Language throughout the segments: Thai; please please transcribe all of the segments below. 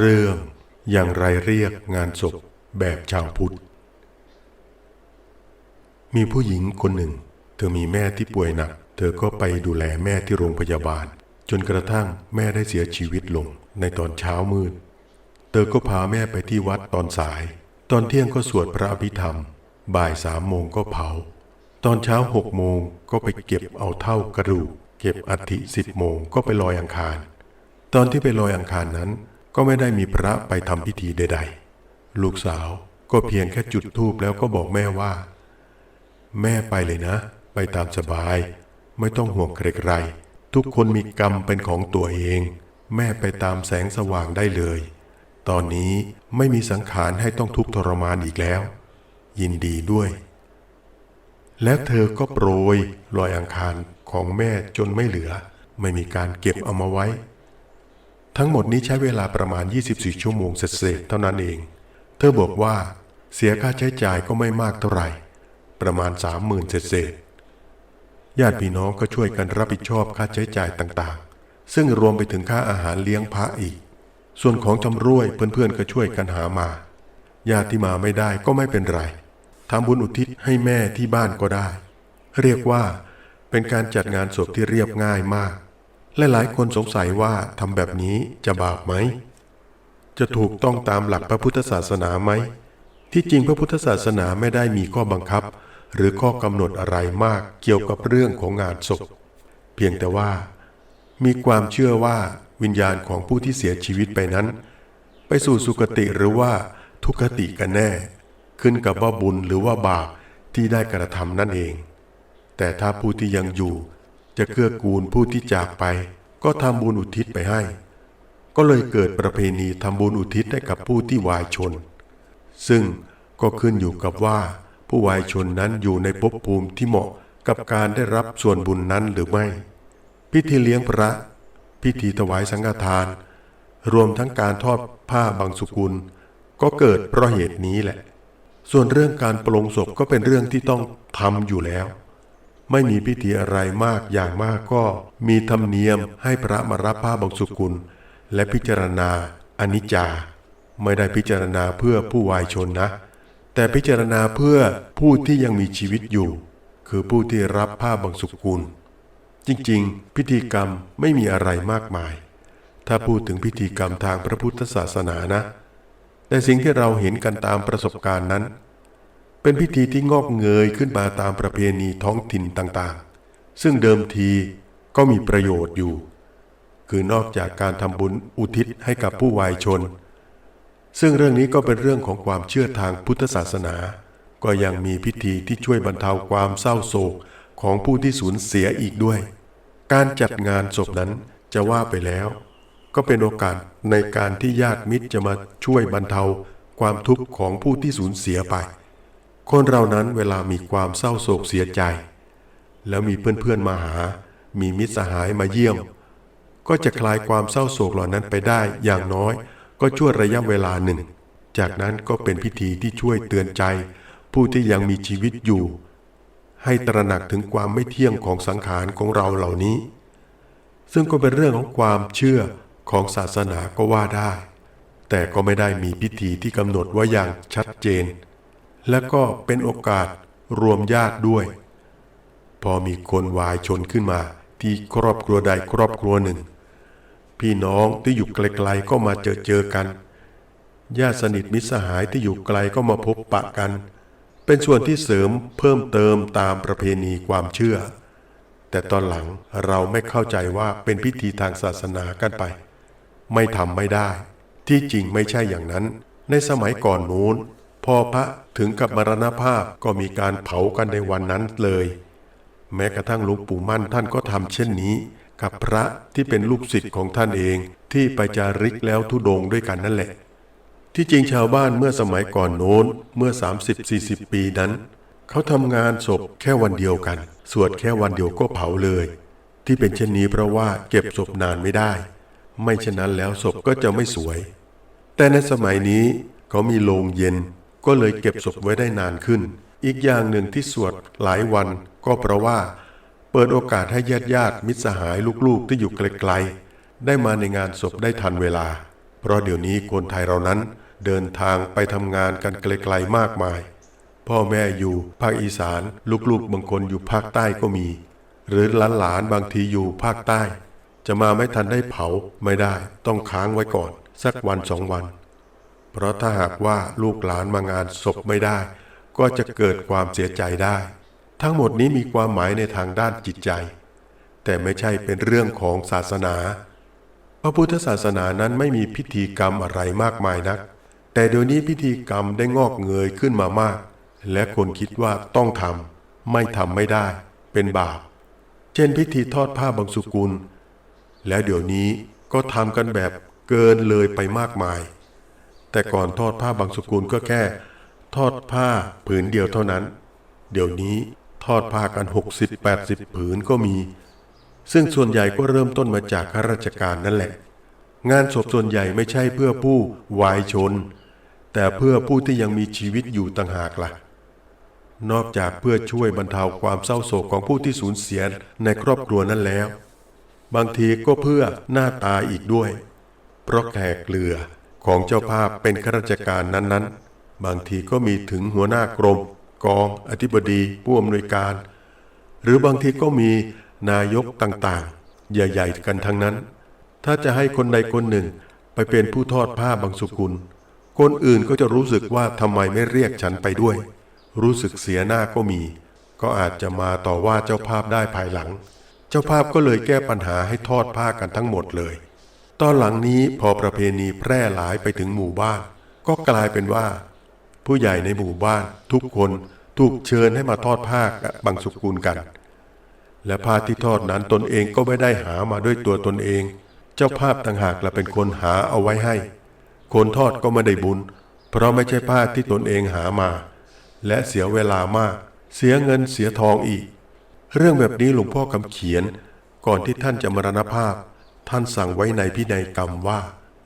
เรื่องอย่างไรเรียกงานศพแบบชาวพุทธ มีผู้หญิงคนหนึ่ง เธอมีแม่ที่ป่วยหนัก เธอก็ไปดูแลแม่ที่โรงพยาบาล จนกระทั่งแม่ได้เสียชีวิตลงในตอนเช้ามืด เธอก็พาแม่ไปที่วัดตอนสาย ตอนเที่ยงก็สวดพระอภิธรรม บ่ายสามโมงก็เผา ตอนเช้าหกโมงก็ไปเก็บเอาเท่ากระดูก เก็บอัฐิสิบโมงก็ไปลอยอังคาร ตอนที่ไปลอยอังคารนั้น ก็ไม่ได้มีพระไปทำพิธีใด ๆ ลูกสาวก็เพียงแค่จุดธูปแล้วก็บอกแม่ว่า แม่ไปเลยนะ ไปตามสบาย ไม่ต้องห่วงใครๆทุกคนมีกรรมเป็นของตัวเอง แม่ไปตามแสงสว่างได้เลย ตอนนี้ไม่มีสังขารให้ต้องทุกข์ทรมานอีกแล้ว ยินดีด้วย แล้วเธอก็โปรยลอยอังคารของแม่จนไม่เหลือ ไม่มีการเก็บเอามาไว้ ทั้งหมดนี้ใช้เวลาประมาณ 24 ชั่วโมงเศษๆเท่านั้นเอง เธอบอกว่า เสียค่าใช้จ่ายก็ไม่มากเท่าไหร่ ประมาณ 30,000เศษญาติพี่น้องก็ช่วยกันรับผิดชอบค่าใช้จ่ายต่างๆ ซึ่งรวมไปถึงค่าอาหารเลี้ยงพระอีก ส่วนของชำร่วยเพื่อนๆก็ช่วยกันหามา ญาติที่มาไม่ได้ก็ไม่เป็นไรทำบุญอุทิศให้แม่ที่บ้านก็ได้ เรียกว่าเป็นการจัดงานศพที่เรียบง่ายมาก และหลายคนสงสัยว่าทำแบบนี้จะบาปไหม จะถูกต้องตามหลักพระพุทธศาสนาไหม ที่จริงพระพุทธศาสนาไม่ได้มีข้อบังคับ หรือข้อกำหนดอะไรมากเกี่ยวกับเรื่องของงานศพ เพียงแต่ว่า มีความเชื่อว่าวิญญาณของผู้ที่เสียชีวิตไปนั้น ไปสู่สุคติหรือว่าทุกขติกันแน่ ขึ้นกับว่าบุญหรือว่าบาปที่ได้กระทำนั่นเอง แต่ถ้าผู้ที่ยังอยู่ จะเกื้อกูลผู้ที่จากไป ก็ทำบุญอุทิศไปให้ ก็เลยเกิดประเพณีทำบุญอุทิศให้กับผู้ที่วายชน ซึ่งก็ขึ้นอยู่กับว่า ผู้วายชนนั้นอยู่ในภพภูมิที่เหมาะกับการได้รับส่วนบุญนั้นหรือไม่ พิธีเลี้ยงพระ พิธีถวายสังฆทาน รวมทั้งการทอดผ้าบางสุกุล ก็เกิดเพราะเหตุนี้แหละ ส่วนเรื่องการปลงศพก็เป็นเรื่องที่ต้องทำอยู่แล้ว ไม่มีพิธีอะไรมากอย่างมากก็ มีธรรมเนียมให้พระมารับผ้าบางสุกุล และพิจารณาอนิจจา ไม่ได้พิจารณาเพื่อผู้วายชนนะ แต่พิจารณาเพื่อผู้ที่ยังมีชีวิตอยู่ คือผู้ที่รับผ้าบางสุกุล จริงๆ พิธีกรรมไม่มีอะไรมากมาย ถ้าพูดถึงพิธีกรรมทางพระพุทธศาสนานะ แต่สิ่งที่เราเห็นกันตามประสบการณ์นั้น เป็นพิธีที่งอกเงยขึ้นมาตามประเพณีท้องถิ่นต่างๆ ซึ่งเดิมทีก็มีประโยชน์อยู่ คือนอกจากการทำบุญอุทิศให้กับผู้วายชน ซึ่งเรื่องนี้ก็เป็นเรื่องของความเชื่อทางพุทธศาสนา ก็ยังมีพิธีที่ช่วยบรรเทาความเศร้าโศกของผู้ที่สูญเสียอีกด้วย การจัดงานศพนั้นจะว่าไปแล้ว ก็เป็นโอกาสในการที่ญาติมิตรจะมาช่วยบรรเทาความทุกข์ของผู้ที่สูญเสียไป คนเรานั้นเวลามีความเศร้าโศกเสียใจ แล้วมีเพื่อนๆมาหา มีมิตรสหายมาเยี่ยม ก็จะคลายความเศร้าโศกเหล่านั้นไปได้อย่างน้อย ก็ช่วยระยะเวลาหนึ่ง จากนั้นก็เป็นพิธีที่ช่วยเตือนใจ ผู้ที่ยังมีชีวิตอยู่ ให้ตระหนักถึงความไม่เที่ยงของสังขารของเราเหล่านี้ ซึ่งก็เป็นเรื่องของความเชื่อของศาสนาก็ว่าได้ แต่ก็ไม่ได้มีพิธีที่กำหนดว่าอย่างชัดเจน และก็เป็นโอกาสรวมญาติด้วย พอมีคนวายชนขึ้นมาที่ครอบครัวใดครอบครัวหนึ่ง พี่น้องที่อยู่ไกลๆก็มาเจอเจอกันญาติสนิทมิตรสหายที่อยู่ไกลก็มาพบปะกัน เป็นส่วนที่เสริมเพิ่มเติมตามประเพณีความเชื่อ แต่ตอนหลังเราไม่เข้าใจว่าเป็นพิธีทางศาสนากันไป ไม่ทำไม่ได้ ที่จริงไม่ใช่อย่างนั้น ในสมัยก่อนนู้น พอพระถึงกับมรณภาพก็มีการเผากันในวันนั้นเลย แม้กระทั่งหลวงปู่มั่นท่านก็ทำเช่นนี้ กับพระที่เป็นลูกศิษย์ของท่านเองที่ไปจาริกแล้วทุดงด้วยกันนั่นแหละ ที่จริงชาวบ้านเมื่อสมัยก่อนโน้นเมื่อ 30-40 ปีนั้น เขาทำงานศพแค่วันเดียวกัน สวดแค่วันเดียวก็เผาเลย ที่เป็นเช่นนี้เพราะว่าเก็บศพนานไม่ได้ ไม่เช่นนั้นแล้วศพก็จะไม่สวย แต่ในสมัยนี้เขามีโรงเย็น ก็เลยเก็บศพไว้ได้นานขึ้น อีกอย่างหนึ่งที่สวดหลายวันก็เพราะว่า เปิดโอกาสให้ญาติญาติมิตรสหายลูกๆที่อยู่ไกลๆได้มาในงานศพได้ทันเวลา เพราะเดี๋ยวนี้คนไทยเรานั้น เดินทางไปทำงานกันไกลๆมากมาย พ่อแม่อยู่ภาคอีสานลูกๆบางคนอยู่ภาคใต้ก็มี หรือหลานๆบางทีอยู่ภาคใต้ จะมาไม่ทันได้เผาไม่ได้ ต้องค้างไว้ก่อน สักวันสองวัน เพราะถ้าหากว่าลูกหลานมางานศพไม่ได้ ก็จะเกิดความเสียใจได้ ทั้งหมดนี้มีความหมายในทางด้านจิตใจ แต่ไม่ใช่เป็นเรื่องของศาสนา พระพุทธศาสนานั้นไม่มีพิธีกรรมอะไรมากมายนัก แต่เดี๋ยวนี้พิธีกรรมได้งอกเงยขึ้นมามาก และคนคิดว่าต้องทำไม่ทำไม่ได้ เป็นบาป เช่นพิธีทอดผ้าบางสุกุล แล้วเดี๋ยวนี้ก็ทำกันแบบเกินเลยไปมากมาย แต่ก่อนทอดผ้าบางสกุลก็แค่ ทอดผ้าผืนเดียวเท่านั้น เดี๋ยวนี้ทอดผ้ากัน 60-80 ผืนก็มี ซึ่งส่วนใหญ่ก็เริ่มต้นมาจากข้าราชการนั่นแหละ งานศพส่วนใหญ่ไม่ใช่เพื่อผู้วายชน แต่เพื่อผู้ที่ยังมีชีวิตอยู่ต่างหากล่ะ นอกจากเพื่อช่วยบรรเทาความเศร้าโศกของผู้ที่สูญเสียในครอบครัวนั้นแล้ว บางทีก็เพื่อหน้าตาอีกด้วย เพราะแขกเรือ ของเจ้าภาพเป็นข้าราชการนั้นๆ บางทีก็มีถึงหัวหน้ากรม กอง อธิบดีผู้อำนวยการ หรือบางทีก็มีนายกต่างๆ ใหญ่ๆกันทั้งนั้น ถ้าจะให้คนใดคนหนึ่งไปเป็นผู้ทอดผ้าบางสุกุล คนอื่นก็จะรู้สึกว่าทำไมไม่เรียกฉันไปด้วย รู้สึกเสียหน้าก็มี ก็อาจจะมาต่อว่าเจ้าภาพได้ภายหลัง เจ้าภาพก็เลยแก้ปัญหาให้ทอดผ้ากันทั้งหมดเลย ตอนหลังนี้พอประเพณีแพร่หลายไปถึงหมู่บ้าน ก็กลายเป็นว่า ผู้ใหญ่ในหมู่บ้านทุกคนถูกเชิญให้มาทอดผ้ากังสุกุลกัน และผ้าที่ทอดนั้นตนเองก็ไม่ได้หามาด้วยตัวตนเอง เจ้าภาพต่างหากละเป็นคนหาเอาไว้ให้ คนทอดก็ไม่ได้บุญ เพราะไม่ใช่ผ้าที่ตนเองหามา และเสียเวลามาก เสียเงินเสียทองอีก เรื่องแบบนี้หลวงพ่อคำเขียนก่อนที่ท่านจะมรณภาพ ท่านสั่งไว้ในพินัยกรรมว่า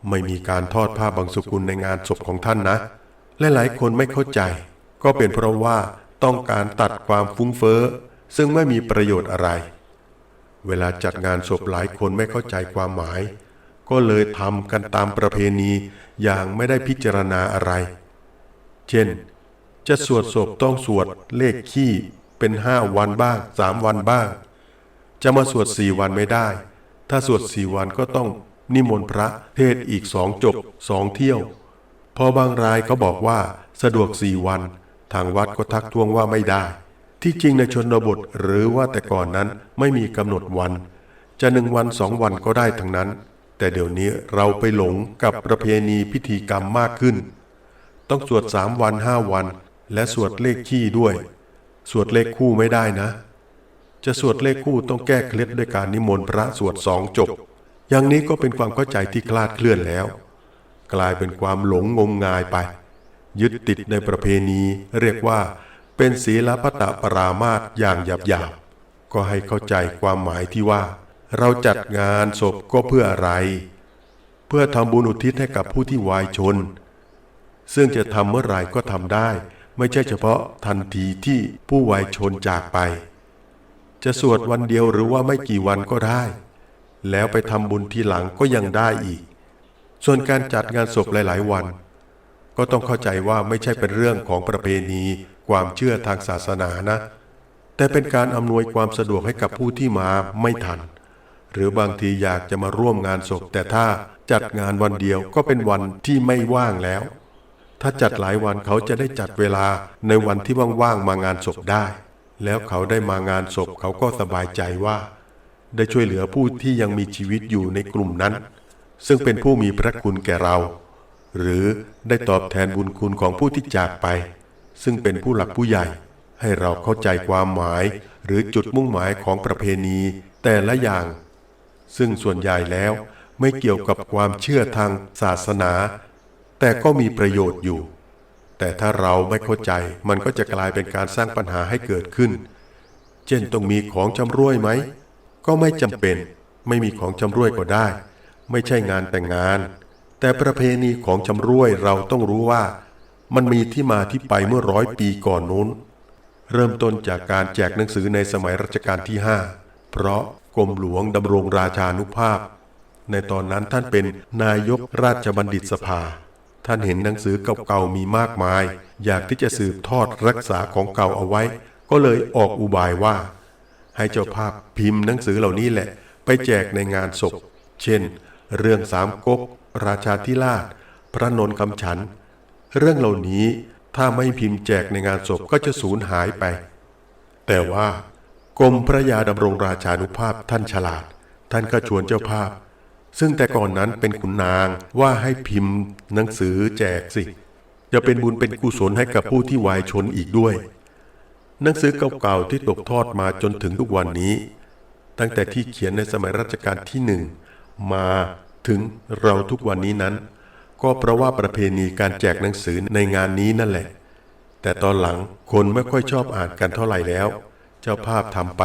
ไม่มีการทอดผ้าบางสุกุลในงานศพของท่านนะ และหลายคนไม่เข้าใจ ก็เป็นเพราะว่าต้องการตัดความฟุ้งเฟ้อ ซึ่งไม่มีประโยชน์อะไร เวลาจัดงานศพหลายคนไม่เข้าใจความหมาย ก็เลยทำกันตามประเพณีอย่างไม่ได้พิจารณาอะไร เช่น จะสวดศพต้องสวดเลขขี้เป็นห้าวันบ้างสามวันบ้าง จะมาสวดสี่วันไม่ได้ ถ้าสวดสี่วันก็ต้องนิมนต์พระเทศอีกสองจบสองเที่ยว พอบางรายเขาบอกว่าสะดวกสี่วัน ทางวัดก็ทักท้วงว่าไม่ได้ ที่จริงในชนบทหรือว่าแต่ก่อนนั้นไม่มีกำหนดวัน จะหนึ่งวันสองวันก็ได้ทั้งนั้น แต่เดี๋ยวนี้เราไปหลงกับประเพณีพิธีกรรมมากขึ้น ต้องสวดสามวันห้าวัน และสวดเลขขี้ด้วย สวดเลขคู่ไม่ได้นะ จะสวดเลขคู่ต้องแก้เคล็ดด้วยการนิมนต์พระสวดสองจบ อย่างนี้ก็เป็นความเข้าใจที่คลาดเคลื่อนแล้ว กลายเป็นความหลงงมงายไป ยึดติดในประเพณีเรียกว่า เป็นศีลปตะปรามาสอย่างหยาบๆก็ให้เข้าใจความหมายที่ว่า เราจัดงานศพก็เพื่ออะไร เพื่อทำบุญอุทิศให้กับผู้ที่วายชน ซึ่งจะทำเมื่อไหร่ก็ทำได้ ไม่ใช่เฉพาะทันทีที่ผู้วายชนจากไป จะสวดวันเดียวหรือว่าไม่กี่วันก็ได้ แล้วไปทำบุญทีหลังก็ยังได้อีก ส่วนการจัดงานศพหลาย ๆ วัน ก็ต้องเข้าใจว่าไม่ใช่เป็นเรื่องของประเพณีความเชื่อทางศาสนานะ แต่เป็นการอำนวยความสะดวกให้กับผู้ที่มาไม่ทัน หรือบางทีอยากจะมาร่วมงานศพ แต่ถ้าจัดงานวันเดียวก็เป็นวันที่ไม่ว่างแล้ว ถ้าจัดหลายวันเขาจะได้จัดเวลาในวันที่ว่างๆมางานศพได้ แล้วเขาได้มางานศพเขาก็สบายใจว่า ได้ช่วยเหลือผู้ที่ยังมีชีวิตอยู่ในกลุ่มนั้น ซึ่งเป็นผู้มีพระคุณแก่เรา หรือได้ตอบแทนบุญคุณของผู้ที่จากไป ซึ่งเป็นผู้หลักผู้ใหญ่ ให้เราเข้าใจความหมายหรือจุดมุ่งหมายของประเพณีแต่ละอย่าง ซึ่งส่วนใหญ่แล้วไม่เกี่ยวกับความเชื่อทางศาสนา แต่ก็มีประโยชน์อยู่ แต่ถ้าเราไม่เข้าใจมันก็จะกลายเป็นการสร้างปัญหาให้เกิดขึ้น เช่นต้องมีของจำรวยไหม ก็ไม่จำเป็น ไม่มีของจำรวยก็ได้ ไม่ใช่งานแต่งงาน แต่ประเพณีของจำรวยเราต้องรู้ว่า มันมีที่มาที่ไปเมื่อร้อยปีก่อนนู้น เริ่มต้นจากการแจกหนังสือในสมัยรัชกาลที่ 5 เพราะกรมหลวงดำรงราชานุภาพ ในตอนนั้นท่านเป็นนายกราชบัณฑิตสภา ท่านเห็นหนังสือเก่าๆมีมากมาย อยากที่จะสืบทอดรักษาของเก่าเอาไว้ ก็เลยออกอุบายว่า ให้เจ้าภาพพิมพ์หนังสือเหล่านี้แหละ ไปแจกในงานศพ เช่น เรื่องสามก๊กราชาธิราช พระนนทคำฉัน เรื่องเหล่านี้ถ้าไม่พิมพ์แจกในงานศพก็จะสูญหายไป แต่ว่ากรมพระยาดำรงราชานุภาพท่านฉลาด ท่านก็ชวนเจ้าภาพ ซึ่งแต่ก่อนนั้นเป็นขุนนางว่าให้พิมพ์หนังสือแจกสิ จะเป็นบุญเป็นกุศลให้กับผู้ที่วายชนอีกด้วย หนังสือเก่าๆที่ตกทอดมาจนถึงทุกวันนี้ ตั้งแต่ที่เขียนในสมัยรัชกาลที่หนึ่งมาถึงเราทุกวันนี้นั้น ก็เพราะว่าประเพณีการแจกหนังสือในงานนี้นั่นแหละ แต่ตอนหลังคนไม่ค่อยชอบอ่านกันเท่าไหร่แล้ว เจ้าภาพทำไป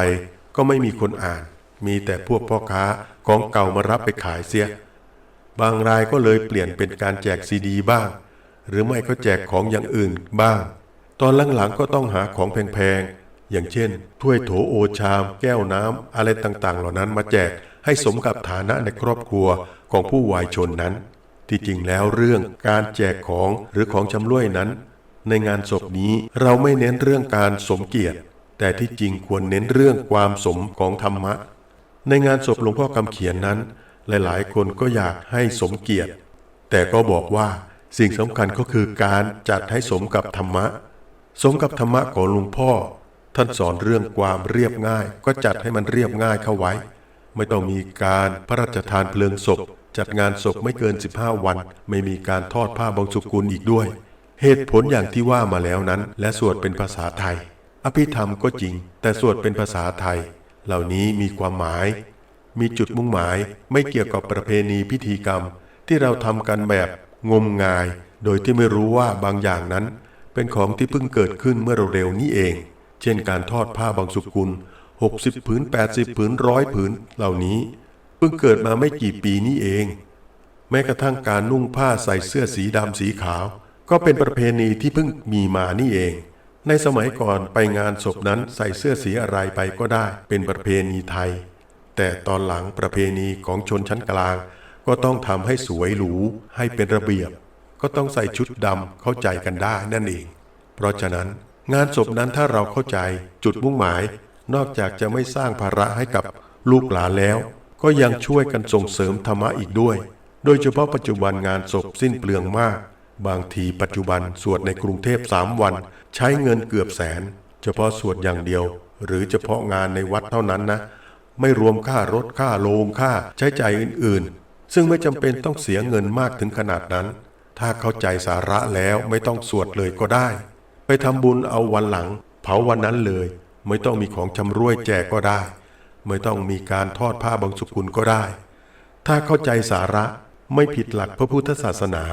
ก็ไม่มีคนอ่าน มีแต่พวกพ่อค้าของเก่ามารับไปขายเสีย บางรายก็เลยเปลี่ยนเป็นการแจกซีดีบ้าง หรือไม่ก็แจกของอย่างอื่นบ้าง ตอนหลังๆก็ต้องหาของแพงๆ อย่างเช่น ถ้วยโถโอชาม แก้วน้ำอะไรต่างๆ เหล่านั้นมาแจกให้สมกับฐานะในครอบครัวของผู้วายชนนั้น ที่จริงแล้วเรื่องการแจกของหรือของชำร่วยนั้น ในงานศพนี้เราไม่เน้นเรื่องการสมเกียรติ แต่ที่จริงควรเน้นเรื่องความสมของธรรมะ ในงานศพหลวงพ่อคำเขียนนั้น หลายๆ คนก็อยากให้สมเกียรติ แต่ก็บอกว่าสิ่งสำคัญก็คือการจัดให้สมกับธรรมะ สมกับธรรมะของหลวงพ่อ ท่านสอนเรื่องความเรียบง่าย ก็จัดให้มันเรียบง่ายเข้าไว้ ไม่ต้องมีการพระราชทานเพลิงศพ จัดงานศพไม่เกิน 15 วัน ไม่มีการทอดผ้าบางสุกุลอีกด้วย เหตุผลอย่างที่ว่ามาแล้วนั้น และสวดเป็นภาษาไทย อภิธรรมก็จริง แต่สวดเป็นภาษาไทย เหล่านี้มีความหมาย มีจุดมุ่งหมายไม่เกี่ยวกับประเพณีพิธีกรรม ที่เราทำกันแบบงมงาย โดยที่ไม่รู้ว่าบางอย่างนั้น เป็นของที่เพิ่งเกิดขึ้นเมื่อเร็วๆนี้เอง เช่นการทอดผ้าบางสุกุล 60 ผืน 80 ผืนร้อยผืนเหล่านี้ เพิ่งเกิดมาไม่กี่ปีนี้เอง แม้กระทั่งการนุ่งผ้าใส่เสื้อสีดำสีขาว ก็เป็นประเพณีที่เพิ่งมีมานี่เอง ในสมัยก่อนไปงานศพนั้นใส่เสื้อสีอะไรไปก็ได้ เป็นประเพณีไทย แต่ตอนหลังประเพณีของชนชั้นกลาง ก็ต้องทำให้สวยหรูให้เป็นระเบียบ ก็ต้องใส่ชุดดำเข้าใจกันได้นั่นเอง เพราะฉะนั้น งานศพนั้นถ้าเราเข้าใจจุดมุ่งหมาย นอกจากจะไม่สร้างภาระให้กับลูกหลานแล้ว ก็ยังช่วยกันส่งเสริมธรรมะอีกด้วย โดยเฉพาะปัจจุบันงานศพสิ้นเปลืองมาก บางทีปัจจุบันสวดในกรุงเทพสามวัน ใช้เงินเกือบแสน เฉพาะสวดอย่างเดียว หรือเฉพาะงานในวัดเท่านั้นนะ ไม่รวมค่ารถค่าโรงค่าใช้จ่ายอื่น ๆ ซึ่งไม่จำเป็นต้องเสียเงินมากถึงขนาดนั้น ถ้าเข้าใจสาระแล้วไม่ต้องสวดเลยก็ได้ ไปทำบุญเอาวันหลัง เผาวันนั้นเลย ไม่ต้องมีของชำร่วยแจกก็ได้ ไม่ต้องมีการทอดผ้าบางสุกุลก็ได้ ถ้าเข้าใจสาระไม่ผิดหลักพระพุทธศาสนา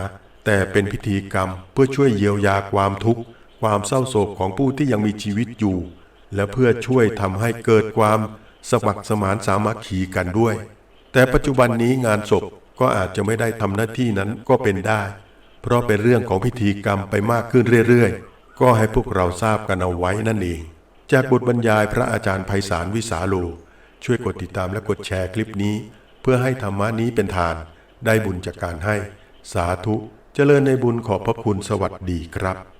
แต่เป็นพิธีกรรมเพื่อช่วยเยียวยาความทุกข์ ความเศร้าโศกของผู้ที่ยังมีชีวิตอยู่ และเพื่อช่วยทำให้เกิดความสมัครสมานสามัคคีกันด้วย แต่ปัจจุบันนี้งานศพก็อาจจะไม่ได้ทำหน้าที่นั้นก็เป็นได้ เพราะเป็นเรื่องของพิธีกรรมไปมากขึ้นเรื่อยๆ ก็ให้พวกเราทราบกันเอาไว้นั่นเอง จากบทบรรยายพระอาจารย์ไพศาลวิสาโล ช่วยกดติดตามและกดแชร์คลิปนี้ เพื่อให้ธรรมะนี้เป็นทาน ได้บุญจากการให้ สาธุเจริญในบุญขอบพระคุณสวัสดีครับ